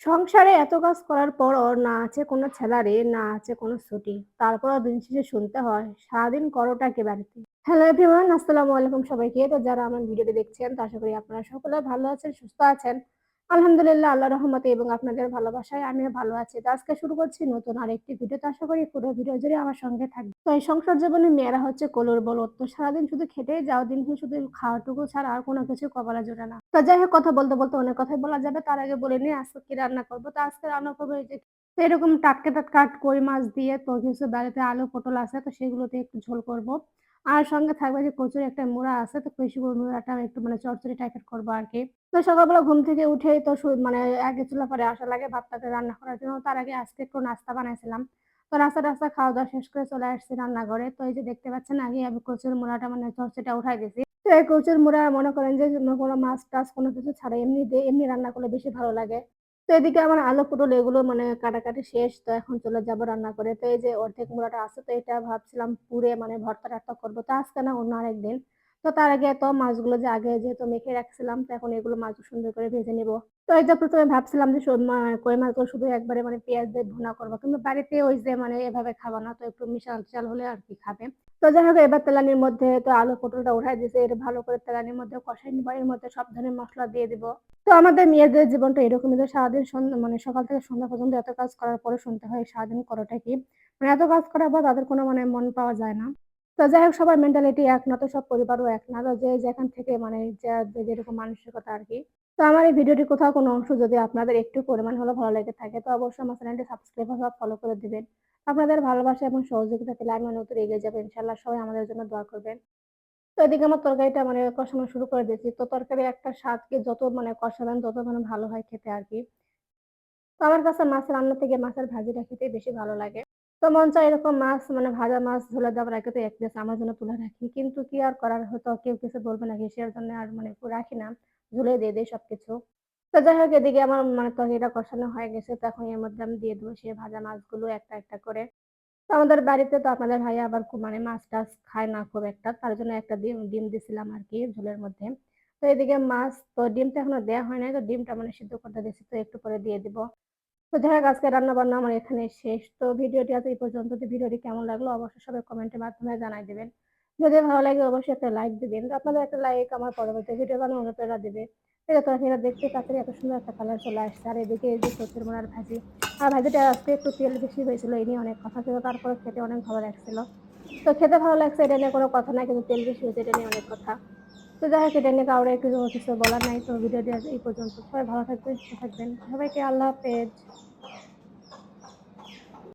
সংসারে এত কাজ করার পর ওর না আছে কোনো স্যালারি, না আছে কোনো ছুটি। তারপরও দিন শেষে শুনতে হয়, "সারাদিন করোটা কে বাড়িতে?" হ্যালো এভরিওয়ান, আসসালামু আলাইকুম সবাইকে। তো যারা আমার ভিডিওটি দেখছেন, তো আশা করি আপনারা সকলে ভালো আছেন, সুস্থ আছেন। আলহামদুলিল্লাহ আল্লাহ রহমতে এবং আপনাদের ভালোবাসায় আমিও ভালো আছি। তো আজকে শুরু করছি নতুন আরেকটি ভিডিও। তো আশা করি পুরো ভিডিও জুড়ে আমার সঙ্গে থাকবেন। তো এই সংসার জীবনে মেয়েরা হচ্ছে কলুর বলদ। তো সারাদিন শুধু খেটেই যাও, দিন শুধু খাওয়াটুকু ছাড়া আর কোনো কিছু কপালে জোটে না। তো যাই হোক কথা বলতে, বলতে অনেক কথাই বলা যাবে। তার আগে বলে নিই আজকে কি রান্না করব তো আজকে রান্না করব এই যে এরকম টাটকে টাটকা কই মাছ দিয়ে তো কিছু বাড়িতে আলু পটল আছে তো সেগুলোতে একটু ঝোল করব। আর সঙ্গে থাকবে যে কচুর একটা মুড়া আছে, তো কচুর মুড়াটা একটু মানে চচ্চড়ি টাইপের করব আরকি। তো সকালবেলা ঘুম থেকে উঠেই তো মানে আগে চুলা পরে আসা লাগে ভাতটাকে রান্না করার জন্য। তার আগে আজকে একটু নাস্তা বানাইছিলাম। তো নাস্তা-টাস্তা খাওয়া-দাওয়া শেষ করে চলে আসছি রান্নাঘরে। তো এই যে দেখতে পাচ্ছেন, আগে আমি কচুর মুড়াটা মানে চচ্চড়িটা উঠাই দিছি। তো এই কচুর মুড়া মনে করেন যে কোনো মাছ-টাছ কোনো কিছু ছাড়া এমনি দিয়ে এমনি রান্না করলে বেশি ভালো লাগে। তো এদিকে আমার আলু পটল এগুলো মানে কাটাকাটি শেষ। তো এখন চলে যাব রান্না করে। তো এই যে অর্ধেক মুড়াটা আছে, তো এটা ভাবছিলাম পুড়ে মানে ভর্তা-টর্তা করব তো আজকে না অন্য আরেকদিন। তো তার আগে তো মাছগুলো যে আগে যেহেতু মেখে রাখছিলাম, তো এখন এগুলো মাছ সুন্দর করে ভেজে নিব। তো এই যে ১ম এ ভাবছিলাম যে কই মাছগুলো শুধু একবারে মানে পেঁয়াজ দিয়ে ভুনা করব, কিন্তু বাড়িতে ওই যে মানে এভাবে খাব না। তো একটু মিশাল-টিশাল হলে আর কি খাবে। তো যাই হোক, এবার তেলানির মধ্যে তো আলু পটলটা উঠাই দিয়েছে এটা ভালো করে তেলানির মধ্যে কষাই নিবো এর মধ্যে সব ধরনের মশলা দিয়ে দিব। তো আমাদের মেয়েদের জীবনটা এরকমই যে সারাদিন মানে সকাল থেকে সন্ধ্যা পর্যন্ত এত কাজ করার পরে শুনতে হয়, সারাদিন করাটা কি? মানে এত কাজ করার পর তাদের কোনো মানে মন পাওয়া যায় না। তো যাই হোক, সবার মেন্টালিটি এক না তো সব পরিবারও এক না। তো যে যেখান থেকে মানে যে যেরকম মানসিকতা আরকি। তো আমার এই ভিডিওটির কোথাও কোনো অংশ যদি আপনাদের একটু পরিমাণ হলেও ভালো লেগে থাকে, তো অবশ্যই আমার চ্যানেলটি সাবস্ক্রাইব অথবা ফলো করে দিবেন। আপনাদের ভালোবাসা এবং সহযোগিতা পেলে আমি দূর এগিয়ে যাব ইনশাআল্লাহ। সবাই আমাদের জন্য দোয়া করবেন। তো এদিকে আমার তরকারিটা মানে কষানো শুরু করে দিয়েছি। তো তরকারি একটা স্বাদকে যত মানে কষাবেন, তত মানে ভালো হয় খেতে আর কি তো আমার কাছে মাছ রান্না থেকে মাছের ভাজিটা খেতে বেশি ভালো লাগে। তো মন চায় এরকম মাছ মানে ভাজা মাছ ঝোলে দেওয়ার আগে তো ১ পিস আমার জন্য তুলে রাখি। কিন্তু কি আর করার হয়তো কেউ কিছু বলবে নাকি সেটার জন্য আর মানে রাখি না। ঝুলে দিয়ে দেই সবকিছু। তো যাই হোক এদিকে আমার মানে তরকারিটা কষানো হয়ে গেছে। তো এখন এর মধ্যে আমি দিয়ে দেবো সেই ভাজা মাছগুলো একটা, একটা করে। তো আমাদের বাড়িতে তো আপনাদের ভাইয়া আবার খুব মানে মাছ-টাছ খায় না খুব একটা। তার জন্য একটা ডিম ডিম দিছিলাম আরকি ঝোলের মধ্যে। তো এদিকে মাছ তো ডিমটা এখনও দেওয়া হয় নাই। তো ডিমটা মানে সিদ্ধ করতে দিছি। তো একটু পরে দিয়ে দিব। তো যাই হোক আজকে রান্না-বান্না আমার এখানে শেষ। তো ভিডিওটি আজ এই পর্যন্ত। তো ভিডিওটি কেমন লাগল অবশ্যই সবাই কমেন্টের মাধ্যমে জানায় দেবেন যদি ভালো লাগে অবশ্যই একটা লাইক দিবেন। তো আপনাদের একটা লাইক আমার পরবর্তী ভিডিও বানানোর অনুপ্রেরণা দিবে। এই যে তরকারিটা দেখতে তাড়াতাড়ি এত সুন্দর একটা কালার চলে আসছে। আর এদিকে এই যে কচুর মুড়ার ভাজি। আর ভাজিটা আজকে একটু তেল বেশি হয়েছিল এই নিয়ে অনেক কথা ছিল। তারপরে খেতে অনেক ভালো লাগছিল। তো খেতে ভালো লাগছে, এটা নিয়ে কোনো কথা নাই। কিন্তু তেল বেশি হয়েছে, এটা নিয়ে অনেক কথা। তো যাই হোক এটা নিয়ে কারও কিছু কিছু বলার নাই। তো ভিডিও দিয়ে এই পর্যন্ত। সবাই ভালো থাকবেন, সুস্থ থাকবেন। সবাইকে আল্লাহ হাফেজ।